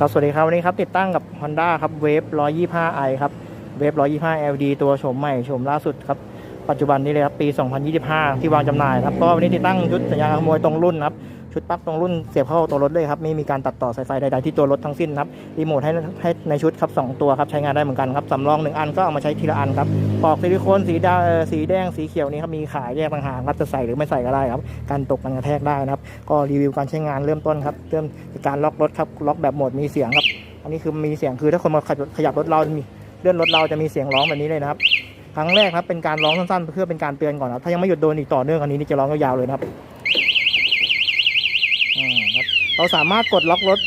ครับสวัสดีครับวันนี้ครับติดตั้งกับ Honda ครับเวฟ 125i ครับเวฟ 125 LD ตัวโฉมใหม่โฉมล่าสุดครับ ปัจจุบันนี้เลยครับปี 2025 ที่วางจำหน่ายครับก็วันนี้ติดตั้งชุดสัญญาณขโมยตรงรุ่นครับชุดปลั๊กตรงรุ่นเสียบเข้าตัวรถเลยครับไม่มีการตัดต่อสายไฟใดๆที่ตัวรถทั้งสิ้นครับรีโมทให้ให้ในชุดครับ2ตัวครับใช้งานได้เหมือนกันครับสำรอง1อันก็เอามาใช้ทีละอันครับปลอกซิลิโคนสีดาสีแดงสีเขียวนี้ครับมีขายแยกต่างหากครับจะใส่หรือไม่ใส่ก็ได้ครับการตกกันกระแทกได้นะครับก็รีวิวการใช้งานเริ่มต้นครับเริ่มการล็อกรถครับล็อกแบบโหมดมีเสียงครับอันนี้คือมีเสียงคือถ้าคนมาขยับขยับรถเรามีเลื่อนรถเราจะมีเสียงร้องแบบนี้เลยนะครับ ครั้งแรกครับเป็นการร้องสั้นๆ เพื่อเป็นการเตือนก่อนครับถ้ายังไม่หยุดโดนอีกต่อเนื่องอันนี้นี่จะร้องยาวๆเลยนะครับครับเราสามารถกดล็อกรถ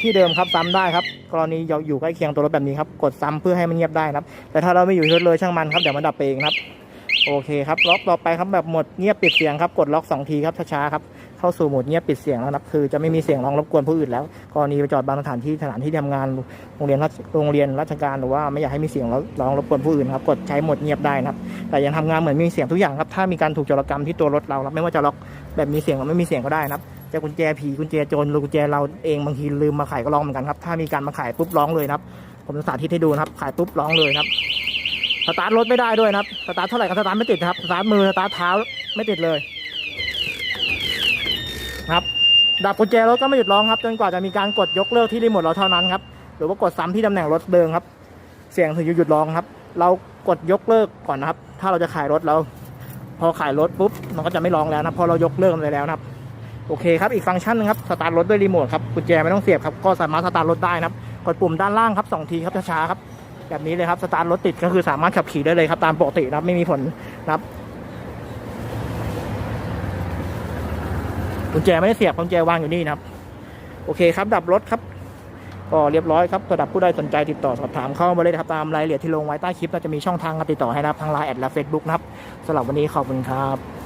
ที่เดิมครับซ้ำได้ครับ กรณีเราอยู่ใกล้เคียงตัวรถแบบนี้ครับกดซ้ำเพื่อให้มันเงียบได้นะครับ แต่ถ้าเราไม่อยู่ที่รถเลยช่างมันครับเดี๋ยวมันดับเองครับ โอเคครับล็อกต่อไปครับแบบหมดเงียบปิดเสียงครับกดล็อกสองทีครับช้าๆครับ เข้าสู่โหมดเงียบปิดเสียงแล้วนะครับคือจะไม่มีเสียงร้องรบกวนผู้อื่นแล้วกรณีไปจอดบางสถานที่สถานที่ทำงานโรงเรียนราชโรงเรียนราชการหรือว่าไม่อยากให้มีเสียงร้องรบกวนผู้อื่นครับกดใช้โหมดเงียบได้นะครับ แต่ยังทำงานเหมือนมีเสียงทุกอย่างครับถ้ามีการถูกโจรกรรมที่ตัวรถเราครับไม่ว่าจะล็อกแบบมีเสียงหรือไม่มีเสียงก็ได้นะครับจะกุญแจผีกุญแจโจรหรือกุญแจเราเองบางทีลืมมาขายก็ร้องเหมือนกันครับถ้ามีการมาขายปุ๊บร้องเลยนะครับ ผมจะสาธิตให้ดูนะครับ ขายปุ๊บร้องเลยครับสตาร์ทรถไม่ได้ด้วยนะครับสตาร์ทเท่าไหร่ก็สตาร์ทไม่ติดครับสตาร์ทมือสตาร์ทเท้าไม่ติดเลย ครับ ดับกุญแจรถก็ไม่หยุดร้องครับ จนกว่าจะมีการกดยกเลิกที่รีโมทเราเท่านั้นครับ หรือว่ากดซ้ำที่ตำแหน่งรถเดิมครับ เสียงถึงจะหยุดร้องครับ เรากดยกเลิกก่อนนะครับ ถ้าเราจะขายรถเรา พอขายรถปุ๊บ มันก็จะไม่ร้องแล้วนะพอเรายกเลิกไปแล้วนะครับ โอเคครับ อีกฟังก์ชันหนึงครับ สตาร์ทรถด้วยรีโมทครับ กุญแจไม่ต้องเสียบครับ ก็สามารถสตาร์ทรถได้นะครับ กดปุ่มด้านล่างครับสองทีครับช้าๆครับ แบบนี้เลยครับ สตาร์ทรถติดก็คือสามารถขับขี่ได้เลยครับ ตามปกตินะครับ ไม่มีผลนะครับ กุญแจไม่ได้เสียบกุญแจวางอยู่นี่นะครับโอเคครับดับรถครับ ก็เรียบร้อยครับสำหรับผู้ใดสนใจติดต่อสอบถามเข้ามาเลยครับตามรายละเอียดที่ลงไว้ใต้คลิปเราจะมีช่องทางการติดต่อให้นะครับทางไลน์แอดและเฟซบุ๊กนะครับสำหรับวันนี้ขอบคุณครับ